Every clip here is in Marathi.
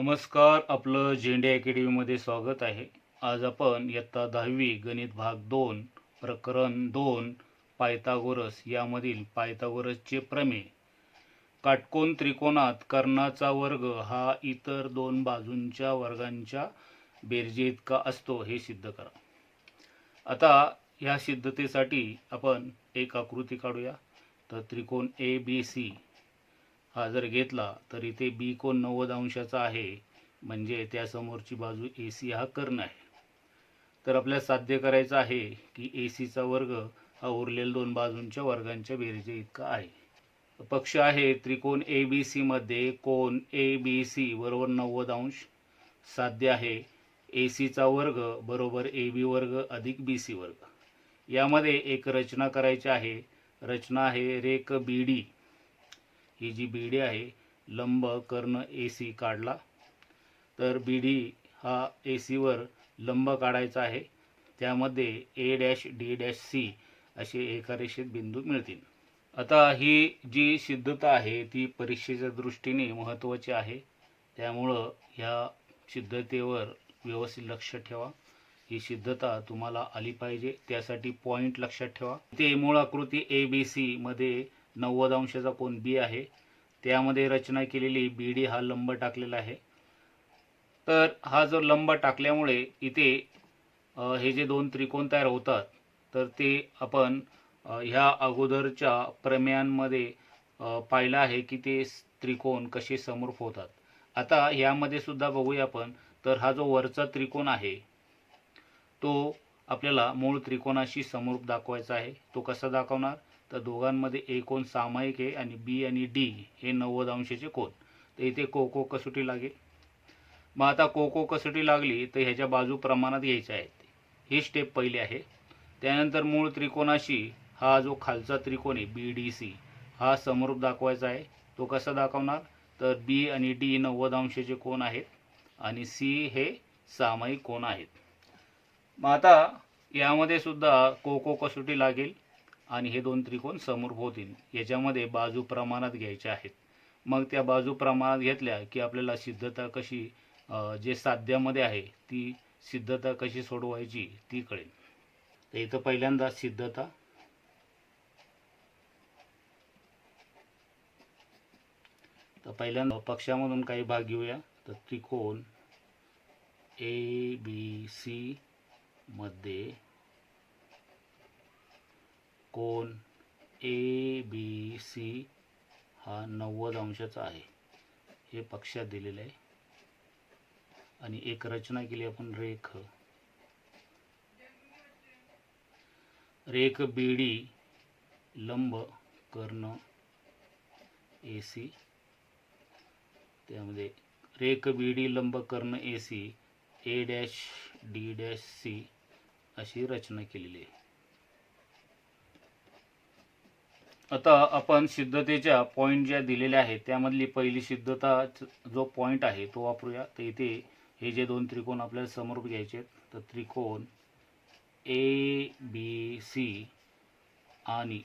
नमस्कार आपलं झेंडे अकॅडमीमध्ये स्वागत आहे. आज आपण इयत्ता दहावी गणित भाग दोन प्रकरण दोन पायथागोरस यामधील पायथागोरसचे प्रमेय. काटकोन त्रिकोणात कर्णाचा वर्ग हा इतर दोन बाजूंच्या वर्गांच्या बेरजे इतका असतो हे सिद्ध करा. आता ह्या सिद्धतेसाठी आपण एक आकृती काढूया. तर त्रिकोण ए बी सी हा जर घेतला तर इथे बी कोण नव्वद अंशाचा आहे? म्हणजे त्यासमोरची बाजू ए सी हा कर्ण आहे. तर आपल्याला साध्य करायचं आहे की ए सीचा वर्ग हा उरलेल्या दोन बाजूंच्या वर्गांच्या बेरीजे इतका आहे. पक्ष आहे त्रिकोण ए बी सीमध्ये कोण ए बी सी बरोबर नव्वद अंश. साध्य आहे ए सीचा वर्ग बरोबर ए बी वर्ग अधिक बी सी वर्ग. यामध्ये एक रचना करायची आहे. रचना आहे रेक बी डी ही जी बी डी आहे लंब कर्ण ए सी काढला. तर बी डी हा ए सीवर लंब काढायचा आहे. त्यामध्ये A dash D dash C असे एकारेषित बिंदू मिळतील. आता ही जी सिद्धता आहे ती परीक्षेच्या दृष्टीने महत्त्वाची आहे. त्यामुळं ह्या सिद्धतेवर व्यवस्थित लक्ष ठेवा. ही सिद्धता तुम्हाला आली पाहिजे. त्यासाठी पॉईंट लक्षात ठेवा. ते मूळ आकृती ए बी सीमध्ये नव्वद अंशाचा कोण बी आहे. त्यामध्ये रचना केलेली बी डी हा लंब टाकलेला आहे. तर हा जो लंब टाकल्यामुळे इथे हे जे दोन त्रिकोण तयार होतात तर ते आपण ह्या अगोदरच्या प्रमेयांमध्ये पाहिलं आहे की ते त्रिकोण कसे समरूप होतात. आता ह्यामध्ये सुद्धा बघूया आपण. तर हा जो वरचा त्रिकोण आहे तो आपल्याला मूळ त्रिकोणाशी समरूप दाखवायचा आहे. तो कसा दाखवणार? तर दोघांमध्ये ए कोण सामायिक आहे आणि बी आणि डी हे नव्वद अंशाचे कोण? तर इथे कोको कसोटी लागेल. मग आता कोको कसोटी लागली तर ह्याच्या बाजू प्रमाणात घ्यायच्या आहेत. ही स्टेप पहिली आहे. त्यानंतर मूळ त्रिकोणाशी हा जो खालचा त्रिकोण आहे बी डी सी हा समरूप दाखवायचा आहे. तो कसा दाखवणार? तर बी आणि डी नव्वद अंशाचे कोण आहेत आणि सी हे सामायिक कोण आहेत. मग आता यामध्ये सुद्धा कोको कसोटी लागेल. आणि हे दोन त्रिकोण समोर होतील. याच्यामध्ये बाजू प्रमाणात घ्यायच्या आहेत. मग त्या बाजू प्रमाणात घेतल्या की आपल्याला सिद्धता कशी जे साध्यामध्ये आहे ती सिद्धता कशी सोडवायची ती कळेल. तर इथं पहिल्यांदा सिद्धता. तर पहिल्यांदा पक्षामधून काही भाग घेऊया. तर त्रिकोण ए बी सी मध्ये कोण ए बी सी हा नव्वद अंशाचा आहे. हे पक्षात दिलेलं आहे. आणि एक रचना केली आपण रेख. रेख बीडी लंब कर्ण ए सी त्यामध्ये रेख बीडी लंब कर्ण A C A dash D dash C अशी रचना केलेली आहे. आता आपण सिद्धतेच्या पॉईंट ज्या दिलेल्या आहेत त्यामधली पहिली सिद्धता जो पॉईंट आहे तो वापरूया. तर इथे हे जे दोन त्रिकोण आपल्याला समोर घ्यायचे आहेत तर त्रिकोण ए बी सी आणि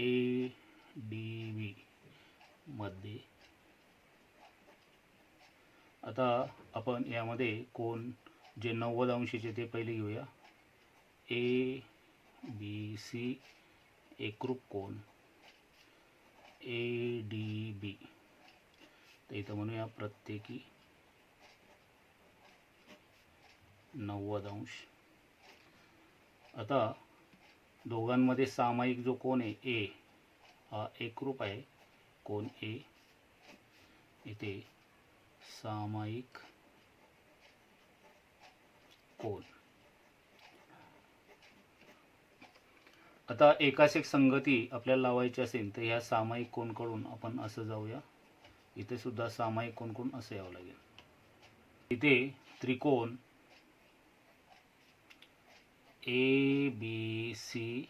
ए डी बी मध्ये. आता आपण यामध्ये कोण जे नव्वद अंशीचे ते पहिले घेऊया. ए बी सी एकरूप कोण? ए डी बी तर इथं म्हणूया प्रत्येकी नव्वद अंश. आता दोघांमध्ये सामायिक जो कोण आहे? ए हा एकरूप आहे. कोण? ए इथे सामायिक कोण? आता एकाच एक संगती आपल्याला लावायची असेल तर ह्या सामायिक कोणकडून आपण असं जाऊया? इथे सुद्धा सामायिक कोणकडून असं यावं लागेल. इथे त्रिकोण ए बी सी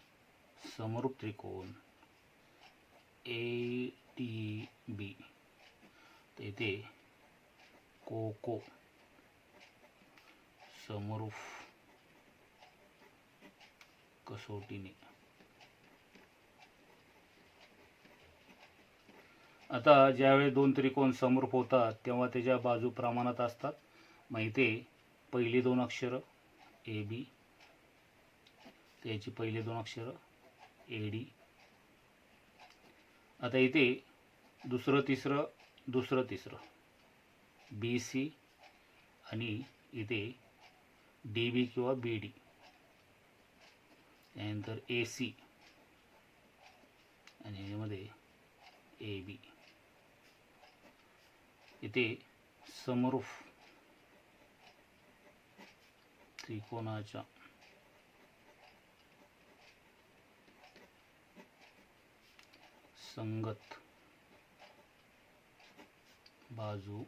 समरूप त्रिकोण ए टी बी तर इथे कोको समरूप कसोटीने. आता ज्यावेळी दोन त्रिकोण समरूप होतात तेव्हा त्याच्या बाजू प्रमाणात असतात मग इथे पहिली दोन अक्षरं ए बी. त्याची पहिली दोन अक्षरं ए डी. आता इथे दुसरं तिसरं दुसरं तिसरं. B C. आणि इथे डी बी किंवा बी डी. त्यानंतर ए सी. आणि यामध्ये ए बी. इथे समरूफ त्रिकोणाच्या संगत बाजू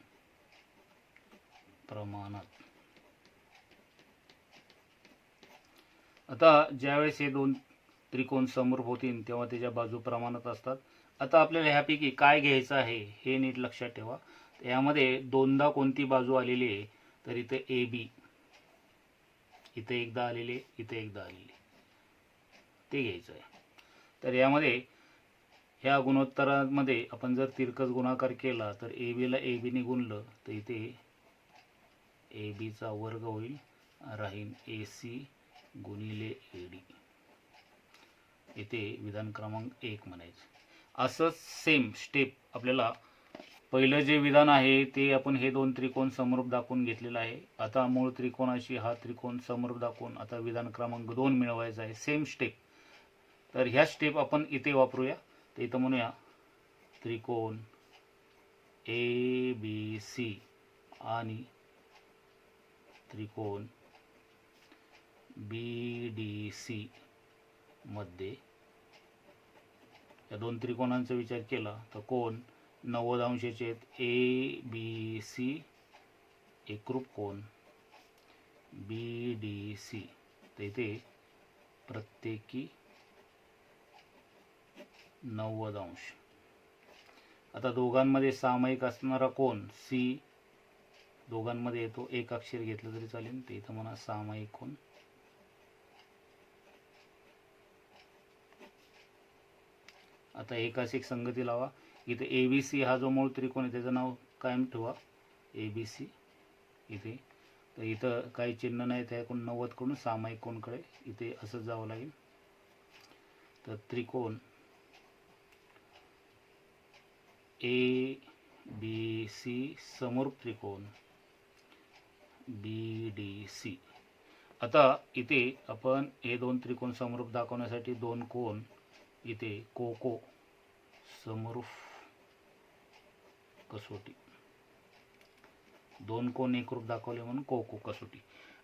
प्रमाणात. आता ज्यावेळेस हे दोन त्रिकोण समरूप होतील तेव्हा त्याच्या बाजू प्रमाणात असतात. आता आपल्याला ह्यापैकी काय घ्यायचं आहे हे नीट लक्षात ठेवा. यामध्ये दोनदा कोणती बाजू आलेली आहे तर इथं ए बी इथे एकदा आलेले इथे एकदा आलेले ते घ्यायचं आहे. तर यामध्ये ह्या गुणोत्तरामध्ये आपण जर तिरकस गुणाकार केला तर ए बीला ए बीने गुणलं तर इथे ए बीचा वर्ग होईल. राहील ए सी गुणिले ए डी इथे विधान क्रमांक एक म्हणायचं. असंच सेम स्टेप आपल्याला पहिलं जे विधान आहे ते आपण हे दोन त्रिकोण समरूप दाखवून घेतलेलं आहे. आता मूळ त्रिकोणाशी हा त्रिकोण समरूप दाखवून आता विधान क्रमांक दोन मिळवायचा आहे. सेम स्टेप तर ह्या स्टेप आपण इथे वापरूया. तर इथं म्हणूया त्रिकोण ए बी सी आणि त्रिकोण बी डी सी मध्ये या दोन त्रिकोणांचा विचार केला तर कोण? नव्वद अंशाचे आहेत. ए बी सी एकरूप कोण बी डी सी तर इथे प्रत्येकी नव्वद अंश. आता दोघांमध्ये सामायिक असणारा कोण सी दोघांमध्ये येतो. एक अक्षर घेतलं तरी चालेल. ते इथं म्हणा सामायिक कोण आता एकाच एक संगती लावा. इथे ए बी सी हा जो मूळ त्रिकोण आहे त्याचं नाव कायम ठेवा. ए बी सी इथे. तर इथं काही चिन्ह नाही त्याकडून नव्वदकडून सामायिक कोणकडे इथे असंच जावं लागेल. तर त्रिकोण ए बी सी समरूप त्रिकोण. बी डी सी आता इथे आपण हे दोन त्रिकोण समरूप दाखवण्यासाठी दोन कोण इथे कोको समरूप कसोटी. दोन कोण एकरूप दाखवले म्हणून कोको कसोटी.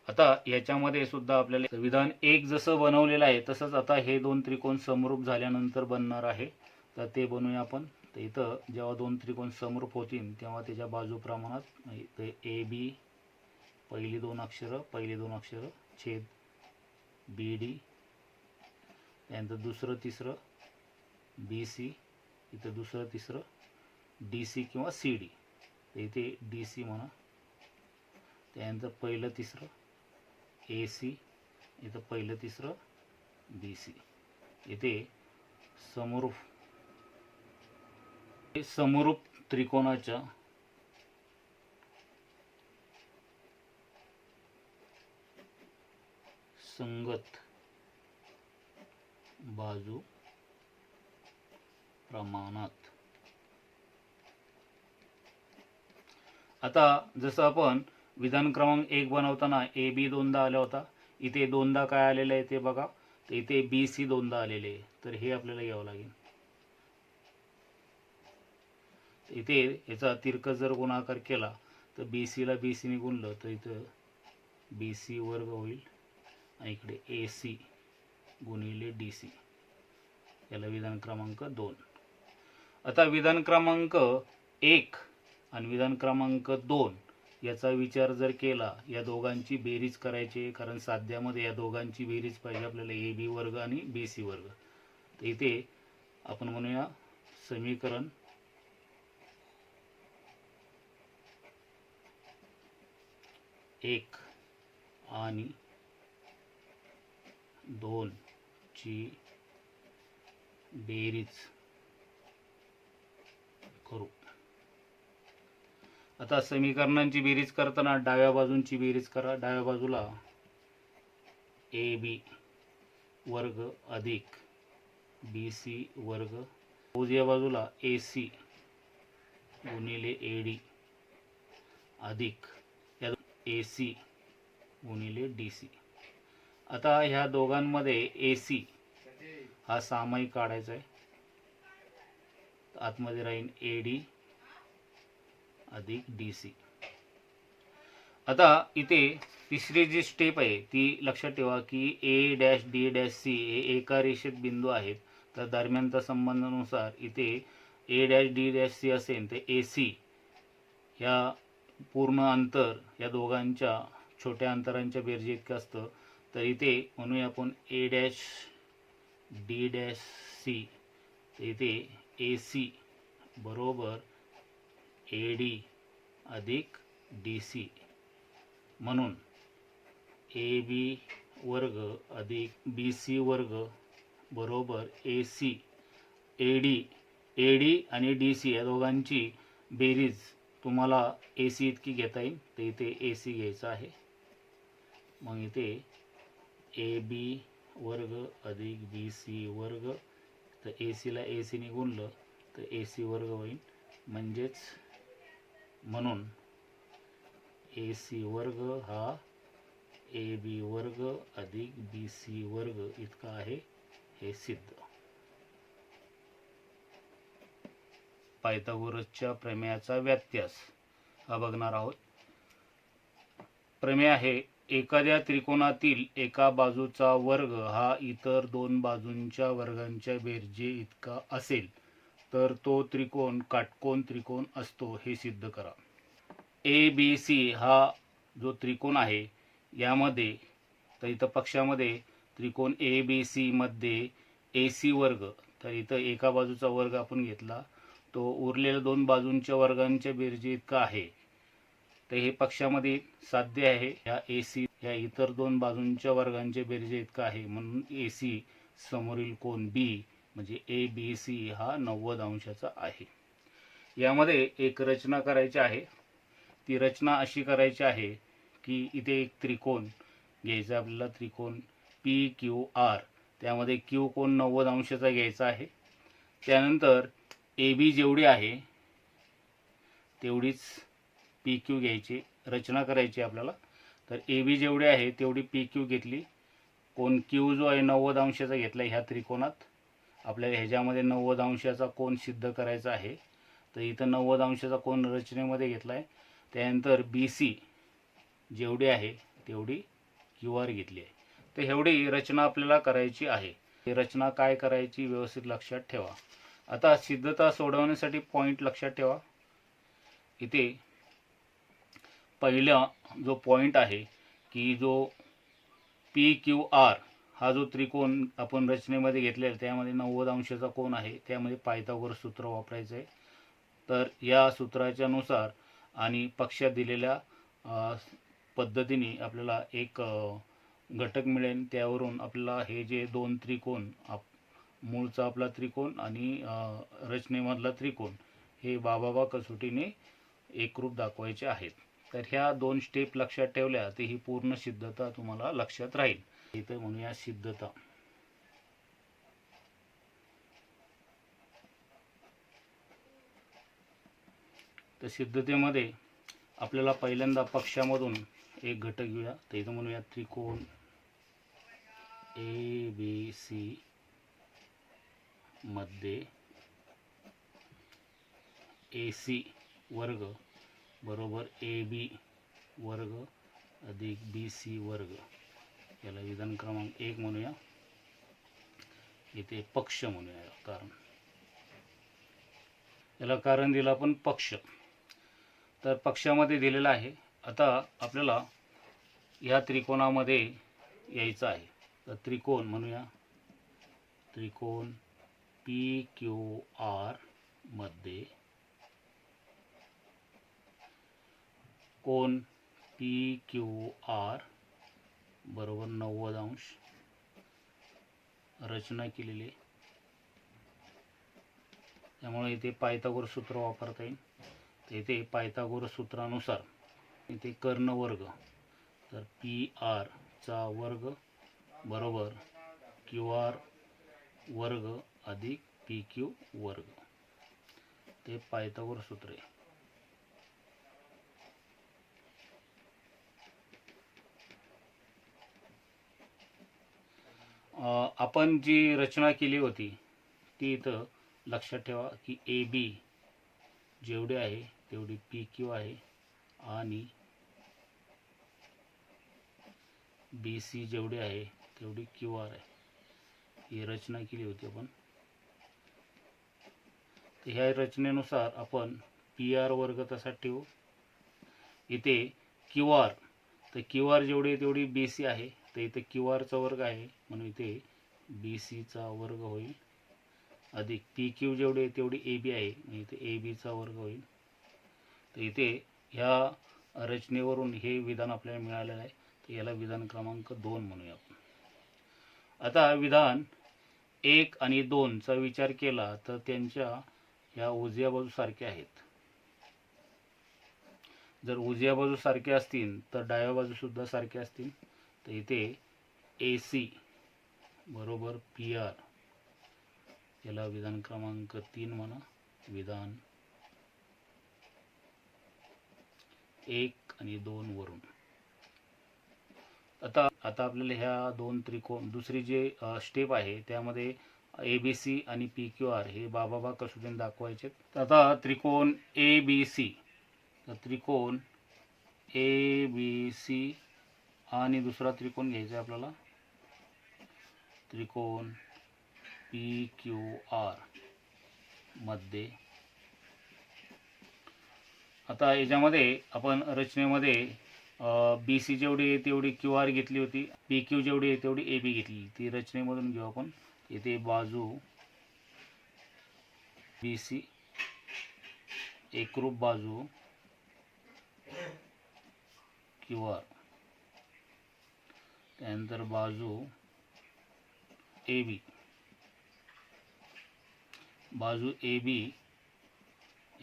आता याच्यामध्ये सुद्धा आपल्याला संविधान एक जसं बनवलेलं आहे तसंच आता हे दोन त्रिकोण समरूप झाल्यानंतर बनणार आहे. तर ते बनवूया आपण. तर इथं जेव्हा दोन त्रिकोण समरूप होतील तेव्हा त्याच्या बाजू प्रमाणात इथे ए बी पहिली दोन अक्षरं पहिली दोन अक्षरं छेद बी डी त्यानंतर दुसरं तिसरं बी सी इथं दुसरं तिसरं डी सी किंवा सी डी. इथे डी सी म्हणा. त्यानंतर पहिलं तिसरं. A C. इथं पहिलं तिसरं. B C. इथे समरूप. हे समरूप त्रिकोणाच्या संगत बाजू प्रमाणात आता जसं आपण विधान क्रमांक एक बनवताना ए बी दोनदा आला होता. इथे दोनदा काय आलेलं आहे ते बघा. तर इथे बी सी दोनदा आलेले आहे. तर हे आपल्याला घ्यावं लागेल. इथे याचा तिरक जर गुणाकार केला तर बी सीला बी सीने गुणलं तर इथं बी सी वर्ग होईल. आणि इकडे ए सी गुणिले डी सी. याला विधान क्रमांक दोन. आता विधान क्रमांक एक आणि विधान क्रमांक दोन याचा विचार जर केला या दोघांची बेरीज करायची आहे, कारण साध्यामध्ये या दोघांची बेरीज पाहिजे आपल्याला ए बी वर्ग आणि बी सी वर्ग. तर इथे आपण म्हणूया समीकरण एक आणि दोन ची बेरीज करू. आता समीकरणांची बेरीज करताना डाव्या बाजूंची बेरीज करा. डाव्या बाजूला ए बी वर्ग अधिक बी सी वर्ग. उजव्या बाजूला ए सी गुणिले ए डी अधिक. या ए सी गुणिले डी सी आता ह्या दोघांमध्ये ए सी हा सामायिक काढायचा आहे. आतमध्ये राहील ए डी अधिक डी सी आता इथे तिसरी जी स्टेप आहे ती लक्षात ठेवा की A dash D dash C हे एका रेषेत बिंदू आहेत. तर दरम्यानच्या संबंधानुसार इथे A dash D dash C असेल तर ए सी ह्या पूर्ण अंतर या दोघांच्या छोट्या अंतरांच्या बेरजे इतकं असतं. तर इथे म्हणूया आपण A dash D dash C इथे ए सी बरोबर ए डी अधिक डी सी. म्हणून ए बी वर्ग अधिक बी सी वर्ग बरोबर A C. A D A D आणि डी सी या दोघांची बेरीज तुम्हाला ए सी इतकी घेता येईल तर इथे ए सी घ्यायचं आहे. मग इथे ए बी वर्ग अधिक बी सी वर्ग तर ए सीला ए सीने गुणलं तर ए सी वर्ग होईल म्हणजेच म्हणून ए सी वर्ग हा ए बी वर्ग अधिक बी सी वर्ग इतका आहे हे सिद्ध. पायथागोरसच्या प्रमेयाचा व्यत्यास हा बघणार आहोत. प्रमेय आहे एखाद्या त्रिकोणातील एका बाजूचा वर्ग हा इतर दोन बाजूंच्या वर्गांच्या बेरजे इतका असेल. तर तो त्रिकोण काटकोन त्रिकोण असतो हे सिद्ध करा. ए बी सी हा जो त्रिकोण आहे यामध्ये तर इथं पक्षामध्ये त्रिकोण ए बी सीमध्ये ए सी वर्ग तर इथं एका बाजूचा वर्ग आपण घेतला तो उरलेल्या दोन बाजूंच्या वर्गांच्या बेरजे इतका आहे. तर हे पक्षामध्ये साध्य आहे या ए सी या इतर दोन बाजूंच्या वर्गांच्या बेरजे इतका आहे म्हणून ए सी समोरील कोण बी म्हणजे ए बी सी हा नव्वद अंशाचा आहे. यामध्ये एक रचना करायची आहे. ती रचना अशी करायची आहे की इथे एक त्रिकोण घ्यायचा आपल्याला त्रिकोण पी क्यू आर त्यामध्ये क्यू कोण नव्वद अंशाचा घ्यायचा आहे. त्यानंतर ए बी जेवढी आहे तेवढीच पी क्यू घ्यायची रचना करायची आपल्याला. तर ए बी जेवढी आहे तेवढी पी क्यू घेतली. कोण क्यू जो आहे नव्वद अंशाचा घेतला ह्या त्रिकोणात. आपल्याला ह्याच्यामध्ये नव्वद अंशाचा कोण सिद्ध करायचा आहे. तर इथं नव्वद अंशाचा कोण रचनेमध्ये घेतला आहे त्यानंतर बी सी जेवढी आहे तेवढी क्यू आर घेतली आहे. तर एवढी रचना आपल्याला करायची आहे. ही रचना काय करायची व्यवस्थित लक्षात ठेवा. आता सिद्धता सोडवण्यासाठी पॉईंट लक्षात ठेवा. इथे पहिला जो पॉईंट आहे की जो पी क्यू आर हा जो त्रिकोण आपण रचनेमध्ये घेतलेला त्यामध्ये नव्वद अंशाचा कोण आहे त्यामध्ये पायथागोरस सूत्र वापरायचं आहे तर या सूत्राच्या नुसार आणि पक्षात दिलेल्या पद्धतीने आपल्याला एक घटक मिळेल. त्यावरून आपल्याला हे जे दोन त्रिकोण आप मूळचा आपला त्रिकोण आणि रचनेमधला त्रिकोण हे बाबाबा कसोटीने एकरूप दाखवायचे आहेत. तर ह्या दोन स्टेप लक्षात ठेवल्या तर ही पूर्ण सिद्धता तुम्हाला लक्षात राहील. इथं म्हणूया सिद्धता. तर सिद्धतेमध्ये आपल्याला पहिल्यांदा पक्षामधून एक घटक घेऊया. तर इथं म्हणूया त्रिकोण ए बी सी मध्ये ए सी वर्ग बरोबर ए बी वर्ग अधिक बी सी वर्ग. याला विधान क्रमांक एक म्हणूया. इथे पक्ष म्हणूया याला कारण. याला कारण दिलं आपण पक्ष. तर पक्षामध्ये दिलेलं आहे. आता आपल्याला या त्रिकोणामध्ये यायचं आहे. तर त्रिकोण म्हणूया. त्रिकोण पी क्यू आरमध्ये कोण पी क्यू आर बरोबर नव्वद अंश रचना केलेली आहे. त्यामुळे इथे पायथागोर सूत्र वापरता येईल. तर इथे पायथागोर सूत्रानुसार इथे कर्ण वर्ग तर पी आर चा वर्ग बरोबर क्यू आर वर्ग अधिक पी क्यू वर्ग. ते पायथागोर सूत्र आहे. आपण जी रचना केली होती ती इथं लक्षात ठेवा की ए बी जेवढे आहे तेवढी पी क्यू आहे आणि बी सी जेवढे आहे तेवढी क्यू आर आहे. ही रचना केली होती आपण. तर ह्या रचनेनुसार आपण पी आर वर्ग तसा ठेवू. इथे क्यू आर तर क्यू आर जेवढी तेवढी बी सी आहे. तर इथे क्यू आरचा वर्ग आहे. म्हणून इथे बी सीचा वर्ग होईल. अधिक पी क्यू जेवढी आहे तेवढी ए बी आहे. म्हणजे इथे ए बीचा वर्ग होईल. तर इथे ह्या रचनेवरून हे विधान आपल्याला मिळालेलं आहे. तर याला विधान क्रमांक दोन म्हणूया आपण. आता विधान एक आणि दोनचा विचार केला तर त्यांच्या ह्या उजव्या बाजू सारख्या आहेत. जर उजव्या बाजू सारख्या असतील तर डाव्या बाजूसुद्धा सारख्या असतील. तर इथे ए सी बरोबर पी आर याला विधान क्रमांक तीन म्हणा. विधान एक आणि दोन वरून. आता आता आपल्याला ह्या दोन त्रिकोण दुसरी जे स्टेप आहे त्यामध्ये ए बी सी आणि पी क्यू आर हे बाबा कसोटीने दाखवायचे तर आता त्रिकोण ए बी सी तर त्रिकोण ए बी सी आणि दुसरा त्रिकोण घ्यायचा आहे आपल्याला. त्रिकोण पी क्यू आरमध्ये. आता याच्यामध्ये आपण रचनेमध्ये बी सी जेवढी आहे तेवढी क्यू आर घेतली होती. पी क्यू जेवढी आहे तेवढी ए बी घेतली. ती रचनेमधून घेऊ आपण. येथे बाजू बी सी एकरूप बाजू क्यू आर त्यानंतर बाजू ए बी बाजू ए बी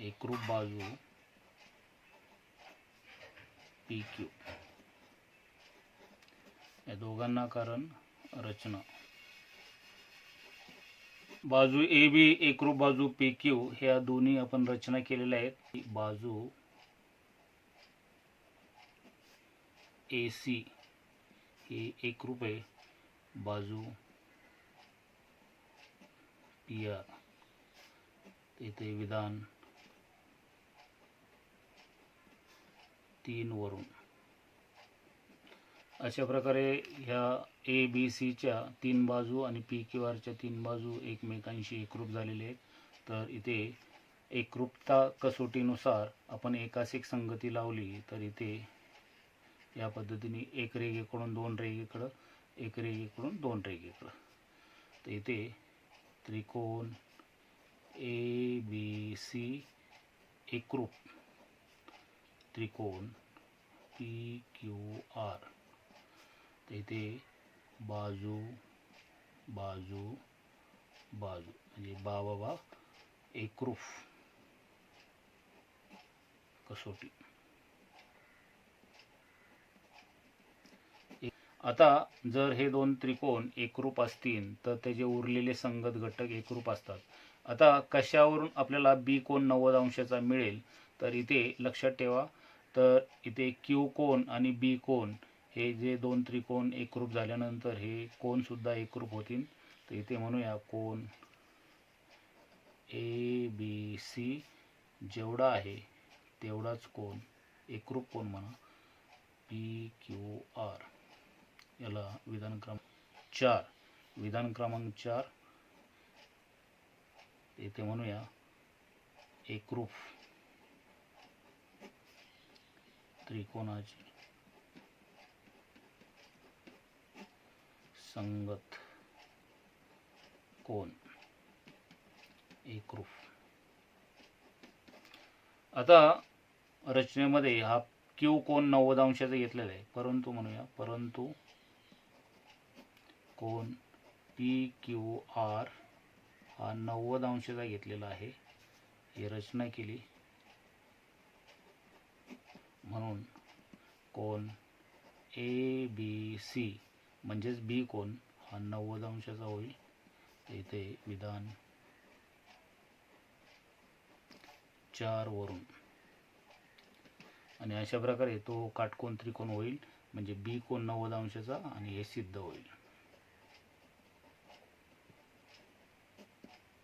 एकरूप बाजू पी क्यू या दोघांना कारण रचना. बाजू ए बी एकरूप बाजू पी क्यू ह्या दोन्ही आपण रचना केलेल्या आहेत. बाजू ए सी ही एक रुपये बाजू पी आर इथे विधान तीन वरून. अशा प्रकारे ह्या ए बी सीच्या तीन बाजू आणि पी क्यू आरच्या तीन बाजू एकमेकांशी एकरूप झालेले आहेत. तर इथे एकरूपता कसोटीनुसार आपण एकास एक संगती लावली तर इथे या पद्धतीने एक रेघेकडून दोन रेघेकडं एक रेघेकडून दोन रेघेकडं. तर इथे त्रिकोण ए बी सी एकरूप. त्रिकोण पी क्यू आर. तर इथे बाजू बाजू बाजू. म्हणजे बा बाबा एकरूप कसोटी. आता जर हे दोन त्रिकोण एकरूप असतील तर त्याचे उरलेले संगत घटक एकरूप असतात. आता कशावरून आपल्याला बी कोण नव्वद अंशाचा मिळेल तर इथे लक्षात ठेवा. तर इथे क्यू कोण आणि बी कोण हे जे दोन त्रिकोण एकरूप झाल्यानंतर हे कोणसुद्धा एकरूप होतील. तर इथे म्हणूया कोण ए बी सी जेवढा आहे तेवढाच कोण एकरूप कोण म्हणा पी क्यू आर. याला विधान क्रमांक चार. विधान क्रमांक चार. येथे म्हणूया एकरूप त्रिकोणाची संगत कोण? एकरूप. आता रचनेमध्ये हा क्यू कोण नव्वद अंशाचा घेतलेला आहे. परंतु म्हणूया परंतु कोण? पी क्यू आर हा नव्वद अंशाचा घेतलेला आहे. ही रचना केली. म्हणून कोण? ए बी सी म्हणजेच बी कोण? हा नव्वद अंशाचा होईल. इथे विधान चार वरून. आणि अशा प्रकारे तो काटकोन त्रिकोण होईल. म्हणजे बी कोण नव्वद अंशाचा आणि हे सिद्ध होईल.